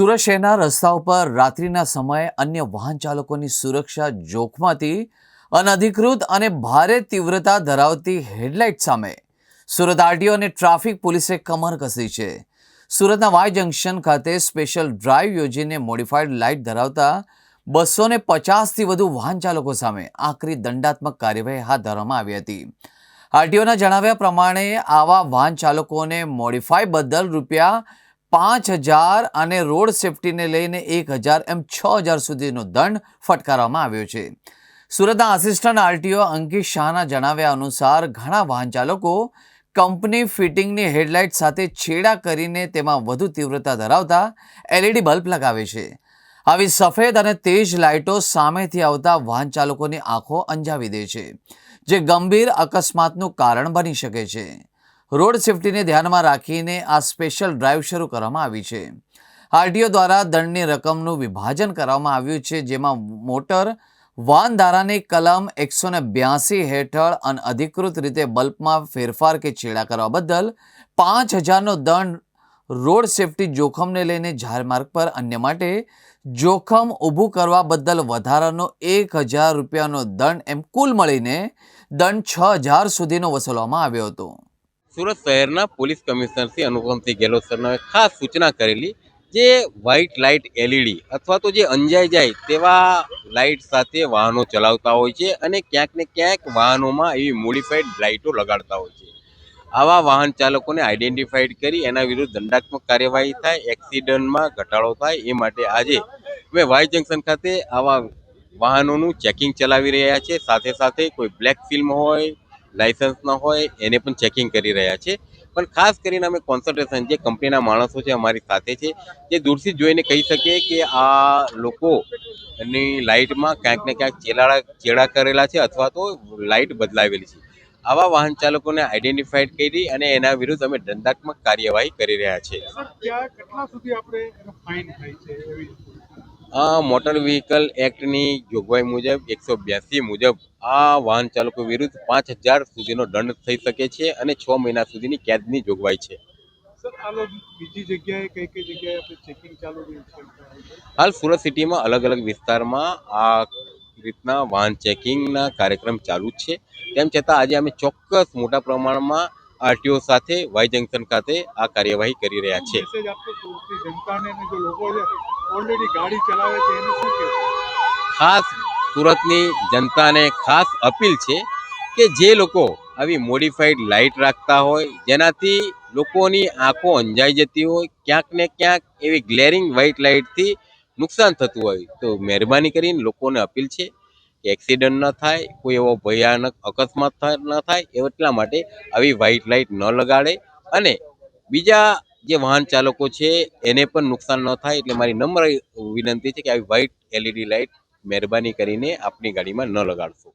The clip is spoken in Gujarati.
સુરત શહેરના રસ્તાઓ પર રાત્રિના સમયે અન્ય વાહન ચાલકોની સુરક્ષા જોખમાતી, અનધિકૃત અને ભારે તીવ્રતા ધરાવતી હેડલાઇટ સામે સુરત આરટીઓ અને ટ્રાફિક પોલીસે કમર કસી છે. સુરતના વાય જંકશન ખાતે સ્પેશિયલ ડ્રાઈવ યોજીને મોડિફાઈડ લાઇટ ધરાવતા બસો ને પચાસથી વધુ વાહન ચાલકો સામે આકરી દંડાત્મક કાર્યવાહી હાથ ધરવામાં આવી હતી. આરટીઓના જણાવ્યા પ્રમાણે આવા વાહન ચાલકોને મોડિફાઈ બદલ રૂપિયા પાંચ હજાર અને રોડ સેફટીને લઈને એક હજાર એમ છ હજાર સુધીનો દંડ ફટકારવામાં આવ્યો છે. સુરતના આસિસ્ટન્ટ આરટીઓ અંકિત શાહના જણાવ્યા અનુસાર ઘણા વાહન ચાલકો કંપની ફિટિંગની હેડલાઇટ સાથે છેડા કરીને તેમાં વધુ તીવ્રતા ધરાવતા એલઈડી બલ્બ લગાવે છે. આવી સફેદ અને તેજ લાઇટો સામેથી આવતા વાહન ચાલકોની આંખો અંજાવી દે છે, જે ગંભીર અકસ્માતનું કારણ બની શકે છે. રોડ સેફટીને ધ્યાનમાં રાખીને આ સ્પેશિયલ ડ્રાઈવ શરૂ કરવામાં આવી છે. આરટીઓ દ્વારા દંડની રકમનું વિભાજન કરવામાં આવ્યું છે, જેમાં મોટર વાહન ધારાની કલમ એકસો બ્યાસી હેઠળ અનઅધિકૃત રીતે બલ્બમાં ફેરફાર કે છેડા કરવા બદલ પાંચ હજારનો દંડ રોડ સેફટી જોખમને લઈને જાહેરમાર્ગ પર અન્ય માટે જોખમ ઊભું કરવા બદલ વધારાનો એક હજાર રૂપિયાનો દંડ એમ કુલ મળીને દંડ છ હજાર સુધીનો વસૂલવામાં આવ્યો હતો. સુરત શહેરના પોલીસ કમિશનર શ્રી અનુપમસિંહ ગેહલોત સરનામે ખાસ સૂચના કરેલી જે વ્હાઇટ લાઇટ એલઈડી અથવા તો જે અંજાઈ જાય તેવા લાઇટ સાથે વાહનો ચલાવતા હોય છે અને ક્યાંક ને ક્યાંક વાહનોમાં એવી મોડિફાઈડ લાઇટો લગાડતા હોય છે. આવા વાહન ચાલકોને આઈડેન્ટિફાઈડ કરી એના વિરુદ્ધ દંડાત્મક કાર્યવાહી થાય એક્સિડન્ટમાં ઘટાડો થાય એ માટે આજે અમે વાય જંકશન ખાતે આવા વાહનોનું ચેકિંગ ચલાવી રહ્યા છે. સાથે સાથે કોઈ બ્લેક ફિલ્મ હોય લાયસન્સ ન હોય, એને પણ ચેકિંગ કરી રહ્યા છે. પણ ખાસ કરીને અમે કોન્સન્ટ્રેશન જે કંપનીના માણસો છે, અમારી સાથે છે, જે દૂરથી જોઈને કહી શકીએ કે આ લોકો ની લાઇટમાં ક્યાંક ને ક્યાંક ચેલાડા, ચેડા કરેલા છે અથવા તો લાઇટ બદલાવેલી છે. આવા વાહન ચાલકોને આઈડેન્ટિફાઈડ કરી અને એના વિરુદ્ધ અમે દંડાત્મક કાર્યવાહી કરી રહ્યા છીએ આ મોટર વ્હીકલ એક્ટની જોગવાઈ મુજબ એકસો બ્યાસી મુજબ આ વાહન ચાલકો વિરુદ્ધ પાંચ હજાર સુધીનો દંડ થઈ શકે છે અને છ મહિના સુધીની કેદની જોગવાઈ છે. હાલ સુરત સિટીમાં અલગ અલગ વિસ્તારમાં આ રીતના વાહન ચેકિંગના કાર્યક્રમ ચાલુ છે. તેમ છતાં આજે અમે ચોક્કસ મોટા પ્રમાણમાં આરટીઓ સાથે વાય જંકશન ખાતે આ કાર્યવાહી કરી રહ્યા છે ખાસ સુરતની જનતાને ખાસ અપીલ છે કે જે લોકો આવી મોડિફાઈડ લાઇટ રાખતા હોય, જેનાથી લોકોની આંખો અંજાઈ જતી હોય, ક્યાંક ને ક્યાંક એવી ગ્લેરિંગ વ્હાઇટ લાઇટથી નુકસાન થતું હોય. તો મહેરબાની કરીને લોકોને અપીલ છે કે એક્સિડન્ટ ન થાય, કોઈ એવો ભયાનક અકસ્માત ન થાય એટલા માટે આવી વ્હાઇટ લાઇટ ન લગાડે અને બીજા જે વાહન ચાલકો છે, એને પણ નુકસાન ન થાય એટલે મારી નમ્ર વિનંતી છે કે આવી વ્હાઇટ એલઈડી લાઇટ મહેરબાની કરીને આપની ગાડીમાં ન લગાડશો.